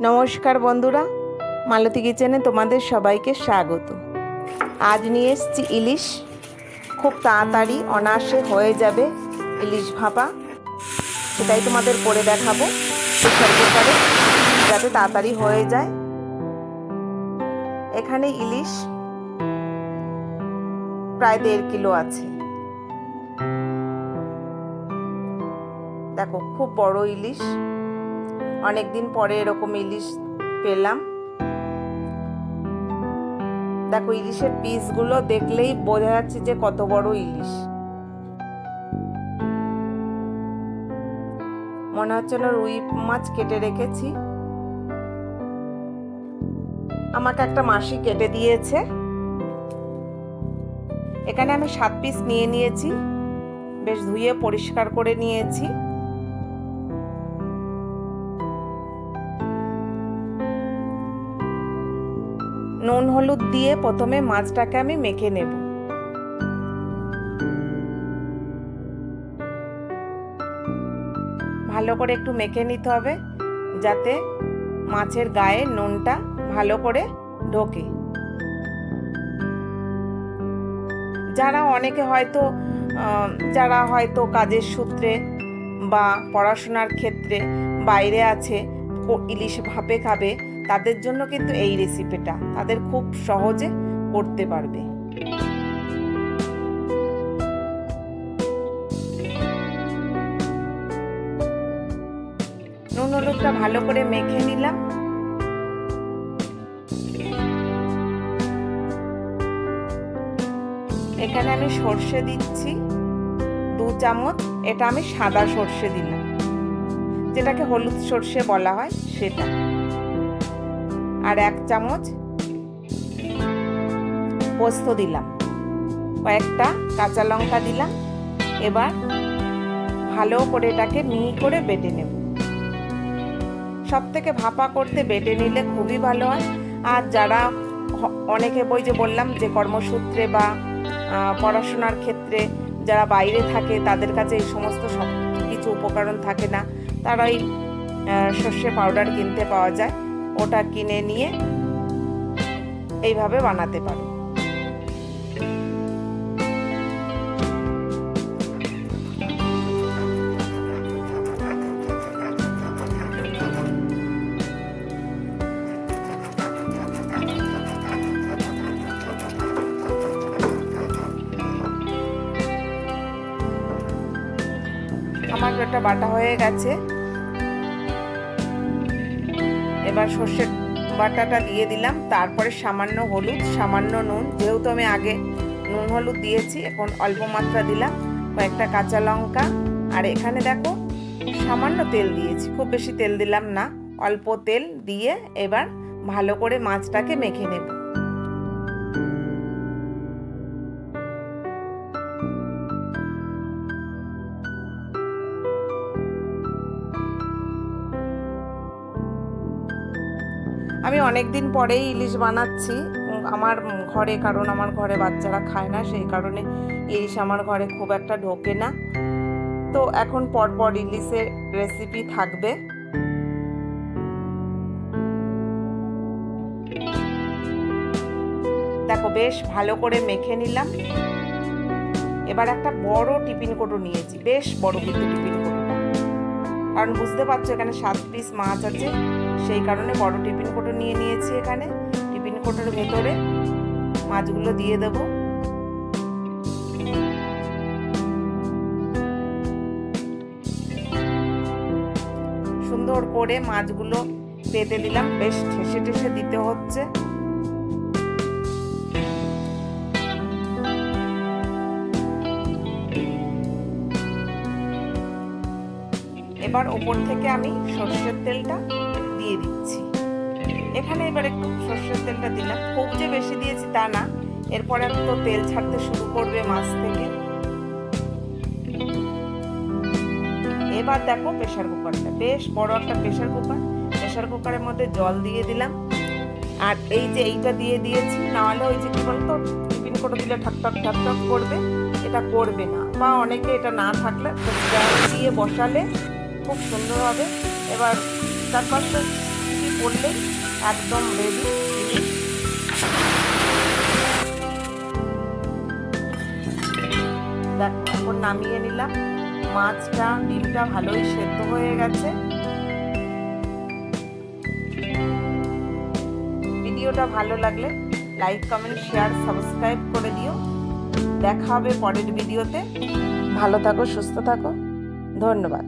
নমস্কার বন্ধুরা, মালতী কিচেনে তোমাদের সবাইকে স্বাগত। আজ নিয়ে এসেছি ইলিশ। খুব তাড়াতাড়ি অনায়াসে হয়ে যাবে ইলিশ ভাপা। সেটাই তোমাদের করে দেখাবো যাতে তাড়াতাড়ি হয়ে যায়। এখানে ইলিশ প্রায় দেড় কিলো আছে। দেখো, খুব বড় ইলিশ। অনেকদিন পরে এরকম ইলিশ পেলাম। দেখো, ইলিশের পিসগুলো দেখলেই বোঝা যাচ্ছে যে কত বড় ইলিশ। মনে হচ্ছে না রুই মাছ কেটে রেখেছি। আমাকে একটা মাসি কেটে দিয়েছে। এখানে আমি সাত পিস নিয়ে নিয়েছি। বেশ ধুয়ে পরিষ্কার করে নিয়েছি। নুন হলুদ দিয়ে প্রথমে মাছটাকে আমি মেখে নেব। ভালো করে একটু মেখে নিতে হবে যাতে মাছের গায়ে নুনটা ভালো করে ঢোকে। যারা অনেকে হয়তো যারা হয়তো কাজের সূত্রে বা পড়াশোনার ক্ষেত্রে বাইরে আছে ইলিশ ভাপে খাবে তাদের জন্য কিন্তু এই রেসিপিটা তাদের খুব সহজে করতে পারবে। নুন, হলুদটা ভালো করে মেখে নিলাম। এখানে আমি সর্ষে দিচ্ছি দু চামচ, এটা আমি সাদা সর্ষে দিলাম। যেটাকে হলুদ সর্ষে বলা হয়, সেটা। আর এক চামচ পোস্ত দিলাম। কয়েকটা কাঁচা লঙ্কা দিলাম। এবার ভালো করে এটাকে মিহি করে বেটে নেব। সব থেকে ভাপা করতে বেটে নিলে খুবই ভালো হয়। আর যারা অনেকে বই যে বললাম যে কর্মসূত্রে বা পড়াশোনার ক্ষেত্রে যারা বাইরে থাকে তাদের কাছে এই সমস্ত সব কিছু উপকরণ থাকে না। তারা এই সর্ষে পাউডার কিনতে পাওয়া যায়। ওটা কিনে নিয়ে এইভাবে বানাতে পারো। আমার একটা বাটা হয়ে গেছে। এবার সর্ষের বাটাটা দিয়ে দিলাম। তারপরে সামান্য হলুদ, সামান্য নুন। যেহেতু আমি আগে নুন, হলুদ দিয়েছি, এখন অল্প মাত্রা দিলাম, কয়েকটা কাঁচা লঙ্কা। আর এখানে দেখো, সামান্য তেল দিয়েছি, খুব বেশি তেল দিলাম না। অল্প তেল দিয়ে এবার ভালো করে মাছটাকে মেখে নেব। আমি অনেক দিন পরেই ইলিশ বানাচ্ছি। আমার ঘরে, কারণ আমার ঘরে বাচ্চারা খায় না, সেই কারণে ইলিশ আমার ঘরে খুব একটা ঢোকে না। তো এখন পরপর ইলিশের রেসিপি থাকবে। দেখো, বেশ ভালো করে মেখে নিলাম। এবার একটা বড় টিফিন কোটো নিয়েছি, বেশ বড় কিন্তু টিফিন কোটোটা। কারণ বুঝতে পারছ এখানে সাত পিস মাছ আছে। সেই কারণে বড় টিফিন কোটো নিয়ে নিয়েছি এখানে। টিফিন কোটোর ভেতরে মাছগুলো দিয়ে দেব। সুন্দর করে মাছগুলো পেতে দিলাম। বেশ ঠেসে ঠেসে দিতে হচ্ছে। এবার ওপর থেকে আমি সর্ষের তেলটা দিয়ে দিচ্ছি। এখানে এবার একটু সর্ষের তেলটা দিলাম। খুব যে বেশি দিয়েছি তা না। এরপরে তো তেল ছাড়তে শুরু করবে মাছ থেকে। এবার দেখো প্রেশার কুকারটা। বেশ বড় একটা প্রেশার কুকার। প্রেশার কুকারের মধ্যে জল দিয়ে দিলাম। আর এই যে এইটা দিয়ে দিয়েছি, নাহলে ওই যে কি বলতো, টিফিন করে দিলে ঠাক ঠাক ঠাক ঠাক করবে। এটা করবে না। বা অনেকে এটা না থাকলে দিয়ে বসালে খুব সুন্দর হবে। এবার চার পাঁচটা পড়লেই একদম রেডি ইলিশ দেখো, এখন নামিয়ে নিলাম। মাছটা, ডিমটা ভালোই সেদ্ধ হয়ে গেছে। ভিডিওটা ভালো লাগলে লাইক কমেন্ট শেয়ার সাবস্ক্রাইব করে দিও। দেখা হবে পরের ভিডিওতে। ভালো থাকো, সুস্থ থাকো। ধন্যবাদ।